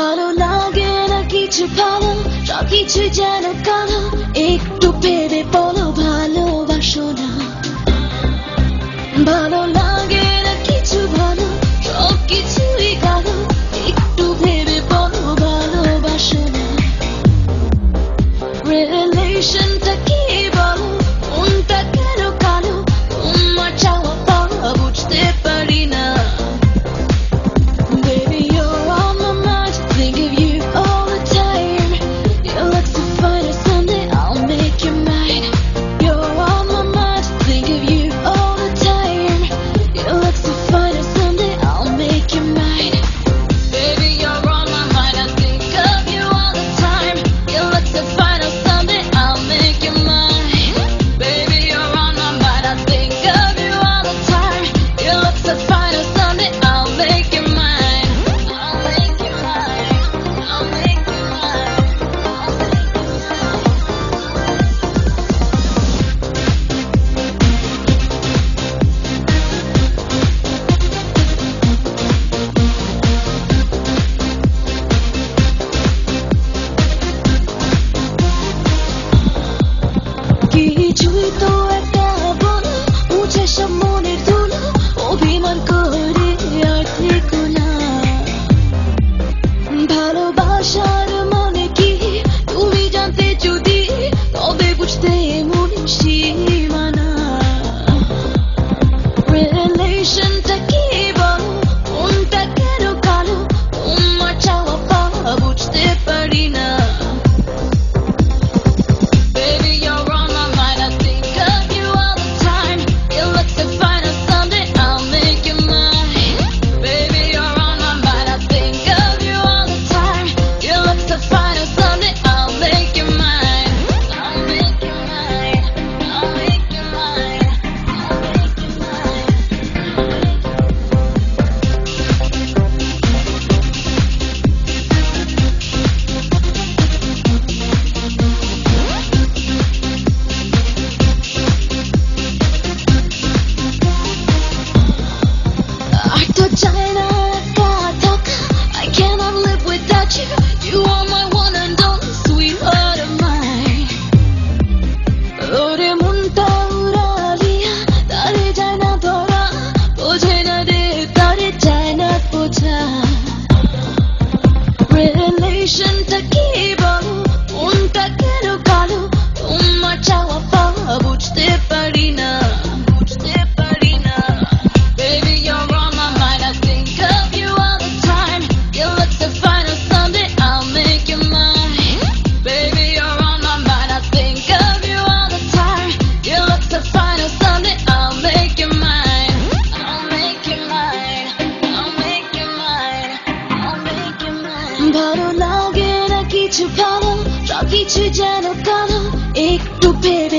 ভালো লাগে না কিছু ভালো, সব কিছু যেন কালো। একটু পেরে বলো, ভালোবাসো না। ভালো লাগে না কিছু ভালো Deus já não como e tu per